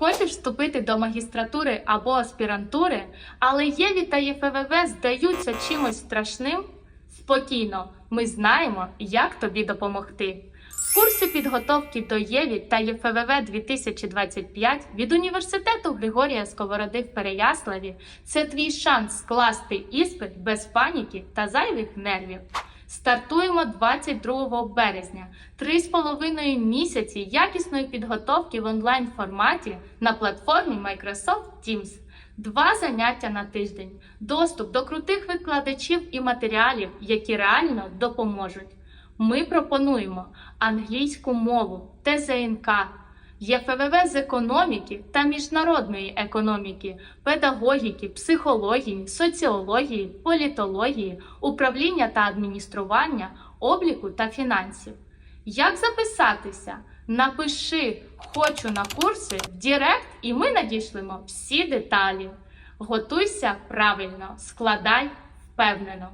Хочеш вступити до магістратури або аспірантури, але ЄВІ та ЄФВВ здаються чимось страшним? Спокійно, ми знаємо, як тобі допомогти. Курси підготовки до ЄВІ та ЄФВВ 2025 від університету Григорія Сковороди в Переяславі це твій шанс скласти іспит без паніки та зайвих нервів. Стартуємо 22 березня. Три з половиною місяці якісної підготовки в онлайн форматі на платформі Microsoft Teams. Два заняття на тиждень, доступ до крутих викладачів і матеріалів, які реально допоможуть. Ми пропонуємо англійську мову, ТЗНК, ЄФВВ з економіки та міжнародної економіки, педагогіки, психології, соціології, політології, управління та адміністрування, обліку та фінансів. Як записатися? Напиши Хочу на курси в Директ, і ми надішлемо всі деталі. Готуйся правильно, складай впевнено.